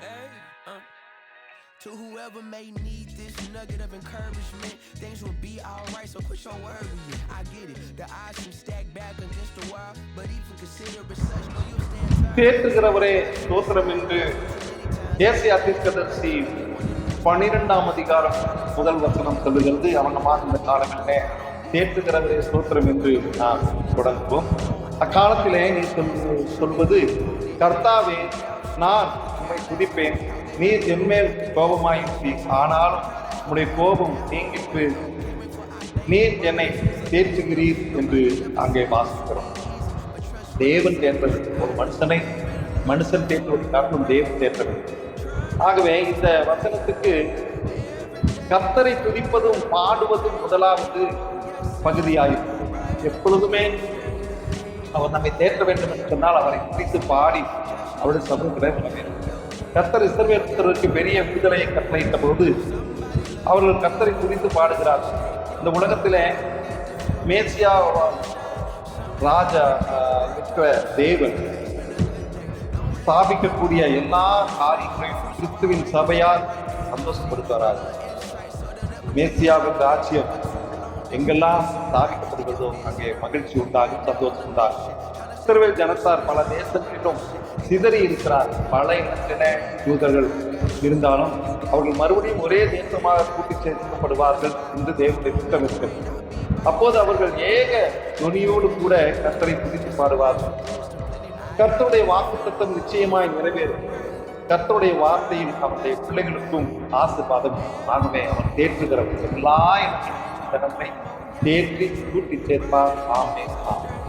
Hey, uh, to whoever may need this nugget of encouragement, things will be alright, so quit your worrying. I get it, the odds can stack back against the wall, but even consider it such, no, you stand. தேற்றுகிறவரே ஸ்தோத்திரம் என்று தேசிய தீர்க்கதரிசி பன்னிரெண்டாம் அதிகாரம் முதல் வசனம் சொல்லுகிறது அவனமாக இந்த காலங்களிலே தேற்றுகிறவரே ஸ்தோத்திரம் என்று நாம் தொடங்குவோம் அக்காலத்திலே நீ சொல் சொல்வது கர்த்தாவே நான் உம்மை துதிப்பேன். நீர் எம்மேல் கோபமாயிருப்பீர் ஆனாலும் உம்முடைய கோபம் நீங்கிட்டு நீர் என்னை தேற்றுகிறீர் என்று அங்கே வாசிக்கிறோம். தேவன் தேர்ந்தது ஒரு மனுஷனை மனுஷன் தேற்றுவது காரணம் தேவன் தேர்ந்தது ஆகவே இந்த வசனத்துக்கு கர்த்தரை துதிப்பதும் பாடுவதும் முதலாவது பகுதியாயிருக்கும் எப்பொழுதுமே அவர் நம்மை தேற்ற வேண்டும் என்று சொன்னால் அவரை குறித்து பாடி அவருடைய சமூகத்தில் கத்தர் வேண்டும் பெரிய விடுதலையை கட்டளையிட்ட போது அவர்கள் கர்த்தரை குறித்து பாடுகிறார். இந்த உலகத்திலே மேசியா ராஜா இருக்கிற தேவன் ஸ்தாபிக்கக்கூடிய எல்லா காரியங்களையும் கிறிஸ்துவின் சபையால் சந்தோஷப்படுத்துவாரார் மேசியாவின் ராஜ்யம் எங்கெல்லாம் ஸ்தாபிக்கப்படுகிறதோ அங்கே மகிழ்ச்சி உண்டாகும் சந்தோஷம் உண்டாகும்? இஸ்ரவேல் ஜனத்தார் பல தேசங்களிலும் சிதறி இருக்கிறார். பல இனத்தின யூதர்கள் இருந்தாலும் அவர்கள் மறுபடியும் ஒரே தேசமாக கூட்டி சேர்க்கப்படுவார்கள் என்று தேவனுடைய திட்டம் இருக்கிறது. அப்போது அவர்கள் ஏக துணியோடு கூட கர்த்தரை துதித்து பாடுவார்கள். கர்த்தருடைய வாக்கு வாக்குத்தத்தம் நிச்சயமாய் நிறைவேறும். கர்த்தருடைய வார்த்தையில் அவருடைய பிள்ளைகளுக்கும் ஆசீர்வாதம் ஆகவே அவன் தேற்றுகிறவர் எல்லா धर्म में। देख के झूठ इतने पास चेतना सामने था